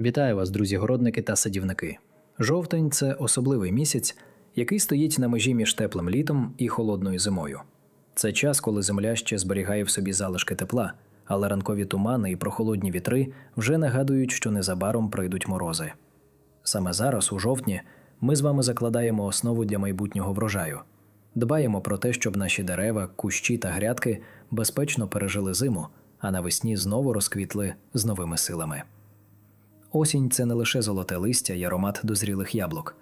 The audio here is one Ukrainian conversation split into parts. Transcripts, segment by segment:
Вітаю вас, друзі городники та садівники. Жовтень це особливий місяць, який стоїть на межі між теплим літом і холодною зимою. Це час, коли земля ще зберігає в собі залишки тепла, але ранкові тумани і прохолодні вітри вже нагадують, що незабаром прийдуть морози. Саме зараз, у жовтні, ми з вами закладаємо основу для майбутнього врожаю. Дбаємо про те, щоб наші дерева, кущі та грядки безпечно пережили зиму, а навесні знову розквітли з новими силами. Осінь це не лише золоте листя й аромат дозрілих яблук.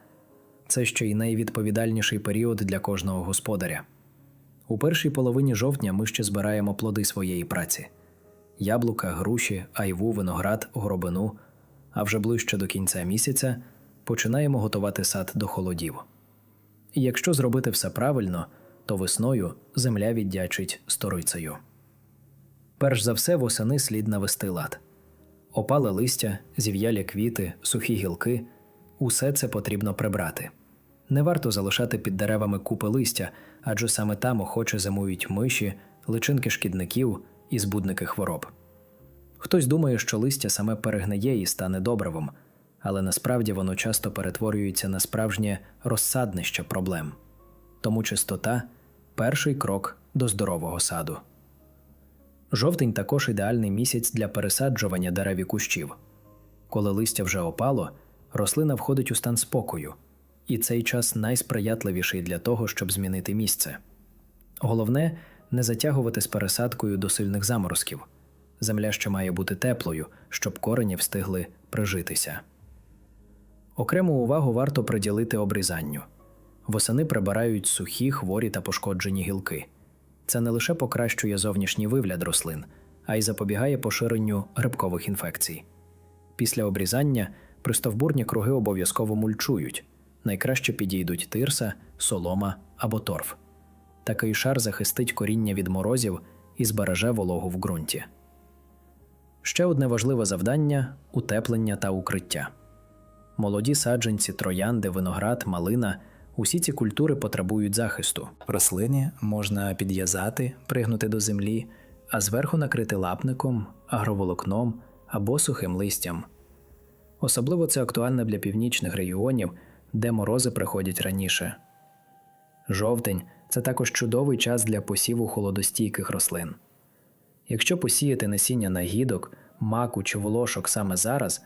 Це ще й найвідповідальніший період для кожного господаря. У першій половині жовтня ми ще збираємо плоди своєї праці: яблука, груші, айву, виноград, горобину. А вже ближче до кінця місяця починаємо готувати сад до холодів. І якщо зробити все правильно, то весною земля віддячить сторицею. Перш за все, восени слід навести лад. Опале листя, зів'ялі квіти, сухі гілки усе це потрібно прибрати. Не варто залишати під деревами купи листя, адже саме там охоче зимують миші, личинки шкідників і збудники хвороб. Хтось думає, що листя саме перегниє і стане добривом, але насправді воно часто перетворюється на справжнє розсаднище проблем. Тому чистота перший крок до здорового саду. Жовтень також ідеальний місяць для пересаджування дерев і кущів. Коли листя вже опало, рослина входить у стан спокою, і цей час найсприятливіший для того, щоб змінити місце. Головне не затягувати з пересадкою до сильних заморозків. Земля ще має бути теплою, щоб корені встигли прижитися. Окрему увагу варто приділити обрізанню. Восени прибирають сухі, хворі та пошкоджені гілки. Це не лише покращує зовнішній вигляд рослин, а й запобігає поширенню грибкових інфекцій. Після обрізання пристовбурні круги обов'язково мульчують. Найкраще підійдуть тирса, солома або торф. Такий шар захистить коріння від морозів і збереже вологу в ґрунті. Ще одне важливе завдання утеплення та укриття. Молоді саджанці, троянди, виноград, малина усі ці культури потребують захисту. Рослині можна підв'язати, пригнути до землі, а зверху накрити лапником, агроволокном або сухим листям. Особливо це актуально для північних регіонів, де морози приходять раніше. Жовтень це також чудовий час для посіву холодостійких рослин. Якщо посіяти насіння нагідок, маку чи волошок саме зараз,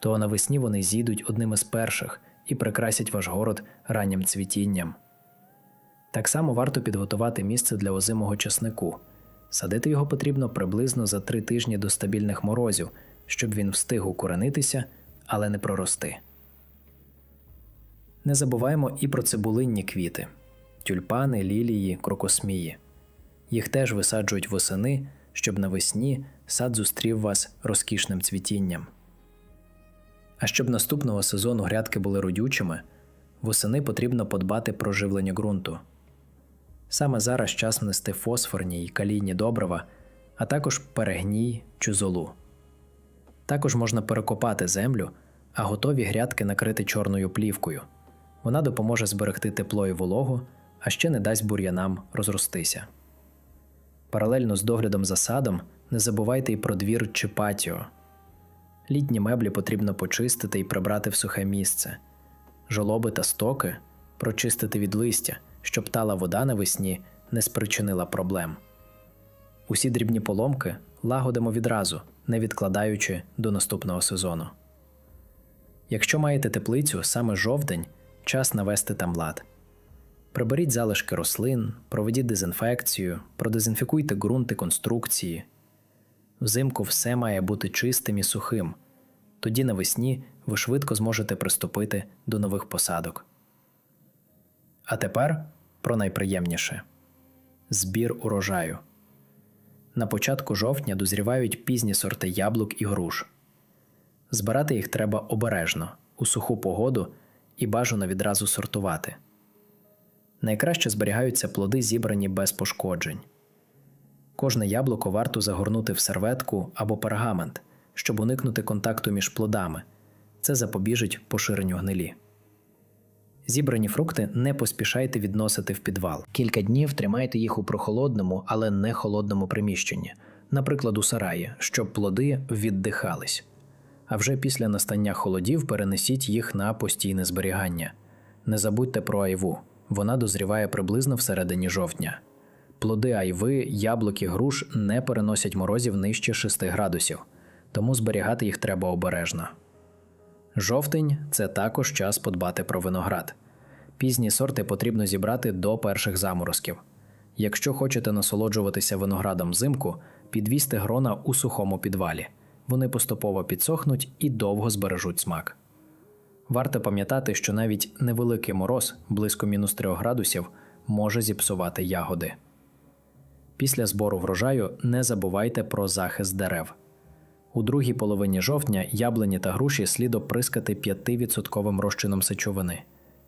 то навесні вони зійдуть одним із перших і прикрасять ваш город раннім цвітінням. Так само варто підготувати місце для озимого часнику. Садити його потрібно приблизно за три тижні до стабільних морозів, щоб він встиг укоренитися, але не прорости. Не забуваємо і про цибулинні квіти тюльпани, лілії, крокосмії. Їх теж висаджують восени, щоб навесні сад зустрів вас розкішним цвітінням. А щоб наступного сезону грядки були родючими, восени потрібно подбати про живлення ґрунту. Саме зараз час внести фосфорні й калійні добрива, а також перегній чи золу. Також можна перекопати землю, а готові грядки накрити чорною плівкою. Вона допоможе зберегти тепло і вологу, а ще не дасть бур'янам розростися. Паралельно з доглядом за садом не забувайте і про двір чи патіо. Літні меблі потрібно почистити і прибрати в сухе місце, жолоби та стоки прочистити від листя, щоб тала вода навесні не спричинила проблем. Усі дрібні поломки лагодимо відразу, не відкладаючи до наступного сезону. Якщо маєте теплицю, саме жовтень час навести там лад. Приберіть залишки рослин, проведіть дезінфекцію, продезінфікуйте ґрунти конструкції. Взимку все має бути чистим і сухим. Тоді навесні ви швидко зможете приступити до нових посадок. А тепер про найприємніше збір урожаю. На початку жовтня дозрівають пізні сорти яблук і груш. Збирати їх треба обережно, у суху погоду і бажано відразу сортувати. Найкраще зберігаються плоди, зібрані без пошкоджень. Кожне яблуко варто загорнути в серветку або пергамент, щоб уникнути контакту між плодами. Це запобіжить поширенню гнилі. Зібрані фрукти не поспішайте відносити в підвал. Кілька днів тримайте їх у прохолодному, але не холодному приміщенні, наприклад, у сараї, щоб плоди віддихались. А вже після настання холодів перенесіть їх на постійне зберігання. Не забудьте про айву. Вона дозріває приблизно всередині жовтня. Плоди айви, яблуки, груш не переносять морозів нижче 6 градусів, тому зберігати їх треба обережно. Жовтень це також час подбати про виноград. Пізні сорти потрібно зібрати до перших заморозків. Якщо хочете насолоджуватися виноградом взимку, підвісьте грона у сухому підвалі. Вони поступово підсохнуть і довго збережуть смак. Варто пам'ятати, що навіть невеликий мороз близько мінус 3 градусів може зіпсувати ягоди. Після збору врожаю не забувайте про захист дерев. У другій половині жовтня яблуні та груші слід оприскати 5% розчином сечовини.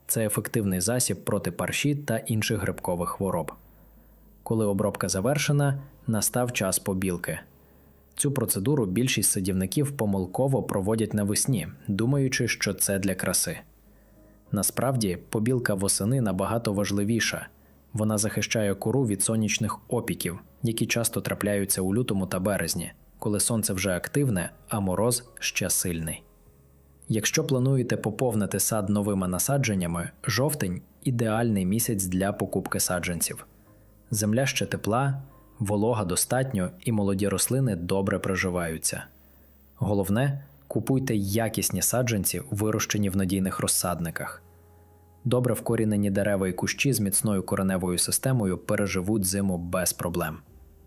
Це ефективний засіб проти парші та інших грибкових хвороб. Коли обробка завершена, настав час побілки. Цю процедуру більшість садівників помилково проводять навесні, думаючи, що це для краси. Насправді, побілка восени набагато важливіша. Вона захищає кору від сонячних опіків, які часто трапляються у лютому та березні, коли сонце вже активне, а мороз ще сильний. Якщо плануєте поповнити сад новими насадженнями, жовтень ідеальний місяць для покупки саджанців. Земля ще тепла, волога достатньо і молоді рослини добре проживаються. Головне, купуйте якісні саджанці, вирощені в надійних розсадниках. Добре вкорінені дерева і кущі з міцною кореневою системою переживуть зиму без проблем.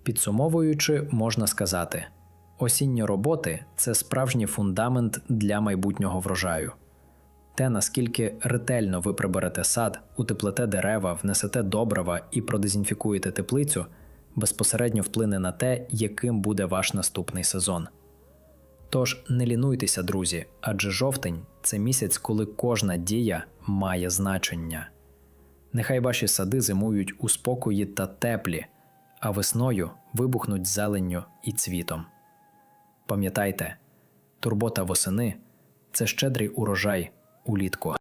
Підсумовуючи, можна сказати: осінні роботи це справжній фундамент для майбутнього врожаю. Те, наскільки ретельно ви приберете сад, утеплите дерева, внесете добрива і продезінфікуєте теплицю, безпосередньо вплине на те, яким буде ваш наступний сезон. Тож не лінуйтеся, друзі, адже жовтень це місяць, коли кожна дія має значення. Нехай ваші сади зимують у спокої та теплі, а весною вибухнуть зеленню і цвітом. Пам'ятайте, турбота восени це щедрий урожай улітку.